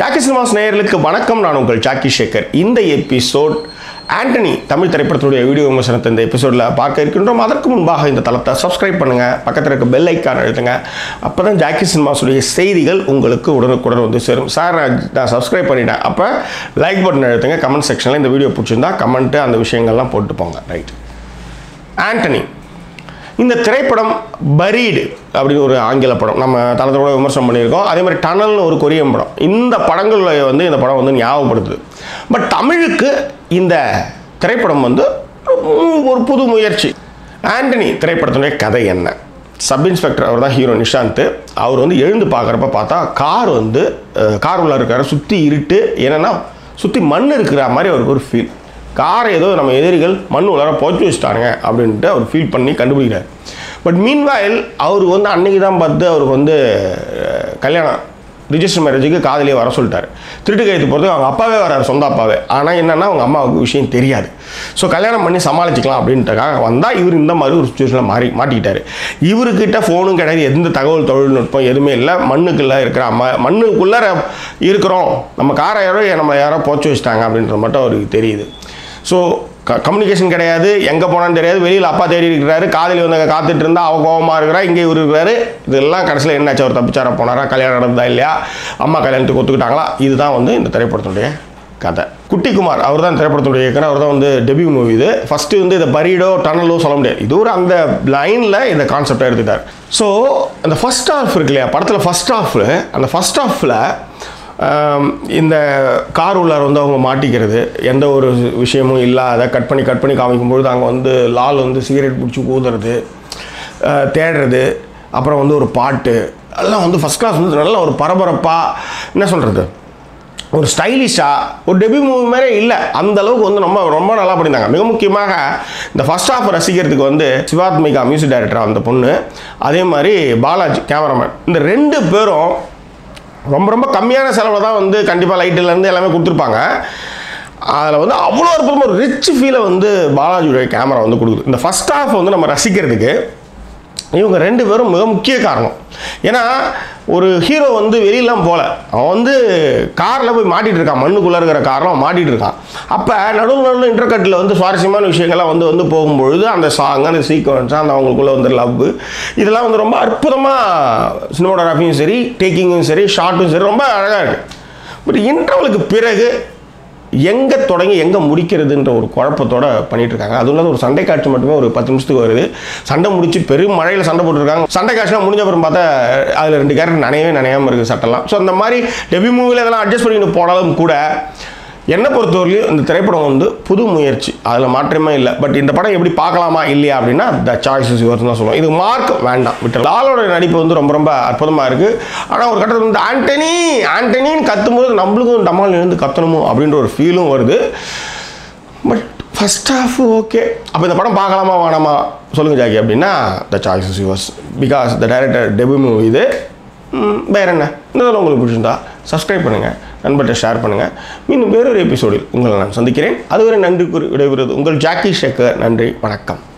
Jackie cinemas நேயர்களுக்கு வணக்கம். நான் உங்கள் ஜாக்கி சேகர். இந்த எபிசோட் ஆண்டனி தமிழ் திரைப்படத்துடைய வீடியோ விமர்சனத்தை இந்த எபிசோடில் பார்க்க இருக்கின்றோம். அதற்கு முன்பாக இந்த தளத்தை சப்ஸ்கிரைப் பண்ணுங்கள் பக்கத்தில் இருக்க பெல் ஐக்கான் அழுத்துங்க. அப்போ தான் ஜாக்கி சினிமாஸுடைய செய்திகள் உங்களுக்கு உடனுக்குடன் வந்து சேரும். சார் நான் நான் சப்ஸ்கிரைப் பண்ணிட்டேன். அப்போ லைக் பட்டன் அழுத்துங்க. கமெண்ட் செக்ஷனில் இந்த வீடியோ பிடிச்சிருந்தா கமெண்ட்டு அந்த விஷயங்கள்லாம் போட்டு போங்க ரைட் ஆண்டனி இந்த திரைப்படம் பரீடு அப்படின்னு ஒரு ஆங்கில படம். நம்ம தளத்தோட விமர்சனம் பண்ணியிருக்கோம். அதே மாதிரி டனல்னு ஒரு கொரியன் படம். இந்த படங்களில் வந்து இந்த படம் வந்து ஞாபகப்படுத்துது. பட் தமிழுக்கு இந்த திரைப்படம் வந்து ஒரு புது முயற்சி. ஆண்டனி திரைப்படத்தினுடைய கதை என்ன? சப் இன்ஸ்பெக்டர் அவர் தான் ஹீரோ நிஷாந்த். அவர் வந்து எழுந்து பார்க்குறப்ப பார்த்தா கார் வந்து கார் உள்ள இருக்காரு. சுற்றி இருட்டு. என்னென்னா சுற்றி மண் இருக்கிற மாதிரி அவருக்கு ஒரு ஃபீல் காரை ஏதோ நம்ம எதிரிகள் மண் உலர போச்சு வச்சுட்டாருங்க அப்படின்ட்டு அவர் ஃபீல் பண்ணி கண்டுபிடிக்கிறார். பட் மீன்வாயில் அவருக்கு வந்து அன்னைக்கு தான் பார்த்து அவருக்கு வந்து கல்யாணம் ரிஜிஸ்டர் மேரேஜுக்கு காதலியே வர சொல்லிட்டார். திருட்டு கைத்து போகிறதுக்கு அவங்க அப்பாவே வராரு சொந்த அப்பாவே. ஆனால் என்னென்னா அவங்க அம்மாவுக்கு விஷயம் தெரியாது. ஸோ கல்யாணம் பண்ணி சமாளிச்சிக்கலாம் அப்படின்றக்காக வந்தால் இவர் இந்த மாதிரி ஒரு சுச்சுவேஷனில் மாறி மாட்டிக்கிட்டார். இவர்கிட்ட ஃபோனும் கிடையாது எந்த தகவல் தொழில்நுட்பம் எதுவுமே இல்லை. மண்ணுக்குள்ளே இருக்கிற அம்மா மண்ணுக்குள்ளே இருக்கிறோம். நம்ம காரை யாரோ நம்ம யாரோ போச்சு வச்சுட்டாங்க அப்படின்றது மட்டும் அவருக்கு தெரியுது. ஸோ க கம்யூனிகேஷன் கிடையாது. எங்கே போனான்னு தெரியாது. வெளியில் அப்பா தேடி இருக்கிறாரு. காதில் வந்து காத்துட்டு இருந்தா அவ கோபமாக இருக்கிறா. இங்கே இவர் இருக்கிறாரு இதெல்லாம் கடைசியில் என்னாச்சு? அவர் தப்பிச்சார? போனாரா? கல்யாணம் நடந்ததா இல்லையா? அம்மா கல்யாணத்துக்கு ஒத்துக்கிட்டாங்களா? இதுதான் வந்து இந்த திரைப்படத்துடைய கதை. குட்டிக்குமார் அவர் தான் திரைப்படத்துடைய இயக்குனர். அவர் தான் வந்து டெபியூ மூவி இது. ஃபஸ்ட்டு வந்து இதை பரீடோ டனலோ சொல்ல முடியாது. இது ஒரு அந்த லைனில் இந்த கான்செப்டாக எடுத்துட்டார். ஸோ அந்த ஃபஸ்ட் ஆஃப் இருக்கு இல்லையா? படத்தில் ஃபஸ்ட் ஆஃப் அந்த ஃபஸ்ட் ஆஃபில் இந்த கார் உள்ளார் வந்து அவங்க மாட்டிக்கிறது எந்த ஒரு விஷயமும் இல்லாத கட் பண்ணி கட் பண்ணி காமிக்கும்பொழுது அங்கே வந்து லால் வந்து சிகரெட் பிடிச்சி ஊதுறது தேடுறது அப்புறம் வந்து ஒரு பாட்டு எல்லாம் வந்து ஃபஸ்ட் கிளாஸ் வந்து நல்ல ஒரு பரபரப்பாக என்ன சொல்கிறது ஒரு ஸ்டைலிஷாக ஒரு டெபி மூவி மாதிரியே இல்லை. அந்த அளவுக்கு வந்து ரொம்ப ரொம்ப நல்லா பண்ணியிருந்தாங்க. மிக முக்கியமாக இந்த ஃபர்ஸ்ட் ஆஃப் ரசிக்கிறதுக்கு வந்து சிவாத்மிகா மியூசிக் டைரக்டர் அந்த பொண்ணு அதே மாதிரி பாலாஜி கேமராமேன் இந்த ரெண்டு பேரும் ரொம்ப ரொம்ப கம்மியான செலவில் தான் வந்து கண்டிப்பாக லைட்டிலேருந்து எல்லாமே கொடுத்துருப்பாங்க. அதில் வந்து அவ்வளோ அற்புதமாக ஒரு ரிச் ஃபீலை வந்து பாலாஜியுடைய கேமரா வந்து கொடுக்குது. இந்த ஃபஸ்ட் ஹாஃப் வந்து நம்ம ரசிக்கிறதுக்கு இவங்க ரெண்டு பேரும் மிக முக்கிய காரணம். ஏன்னா ஒரு ஹீரோ வந்து வெளியெல்லாம் போகல அவன் வந்து காரில் போய் மாட்டிகிட்டு இருக்கான். மண்ணுக்குள்ளே இருக்கிற காரில் அவன் மாட்டிகிட்டு இருக்கான். அப்போ நடுவில் நடுவில் இன்டர்கட்டில் வந்து சுவாரஸ்யமான விஷயங்கள்லாம் வந்து வந்து போகும்பொழுது அந்த சாங் அந்த சீக்வன்ஸ் அந்த அவங்களுக்குள்ள வந்து லவ் இதெல்லாம் வந்து ரொம்ப அற்புதமாக சினிமாட்டோகிராஃபியும் சரி டேக்கிங்கும் சரி ஷார்ட்டும் சரி ரொம்ப அழகாக இருக்குது பட் இன்டர்வலுக்கு பிறகு எங்கே தொடங்கி எங்கே முடிக்கிறதுன்ற ஒரு குழப்பத்தோட பண்ணிட்டு இருக்காங்க அதுவும் இல்லாத ஒரு சண்டை காட்சி மட்டுமே ஒரு பத்து நிமிஷத்துக்கு வருது. சண்டை முடிச்சு பெரும் மழையில் சண்டை போட்டுருக்காங்க. சண்டை காட்சிலாம் முடிஞ்ச அப்புறம் பார்த்தா அதில் ரெண்டு கேரக்டர் நனையவே நனையாமல் இருக்குது சட்டெல்லாம். ஸோ அந்த மாதிரி டெபி மூவியில் இதெல்லாம் அட்ஜஸ்ட் பண்ணிட்டு போனாலும் கூட என்னை பொறுத்தவரையிலும் இந்த திரைப்படம் வந்து புது முயற்சி. அதில் மாற்றமே இல்லை. பட் இந்த படம் எப்படி பார்க்கலாமா இல்லையா அப்படின்னா த சாய்ஸஸ் யுவர்ஸ் தான் சொல்லுவோம் இது மார்க் வேண்டாம். விட்டு லாலோட நடிப்பு வந்து ரொம்ப ரொம்ப அற்புதமாக இருக்குது ஆனால் ஒரு கட்டத்தில் வந்து ஆண்டனி ஆண்டனின்னு கத்தும்போது நம்மளுக்கும் டமால் எழுந்து கத்தணுமோ அப்படின்ற ஒரு ஃபீலும் வருது. பட் ஃபஸ்ட் ஆஃப் ஓகே அப்போ இந்த படம் பார்க்கலாமா வேணாமா? சொல்லுங்கள் ஜாக்கி அப்படின்னா the choice is yours because the director debut movie இது வேற என்ன? இந்த உங்களுக்கு பிடிச்சிருந்தா சப்ஸ்கிரைப் பண்ணுங்கள் நண்பர்கிட்ட ஷேர் பண்ணுங்கள் மீண்டும் வேறொரு எபிசோடில் உங்களை நான் சந்திக்கிறேன். அதுவரை நன்றி கூறி விடைபெறுவது உங்கள் ஜாக்கி ஷேக்கர் நன்றி. வணக்கம்.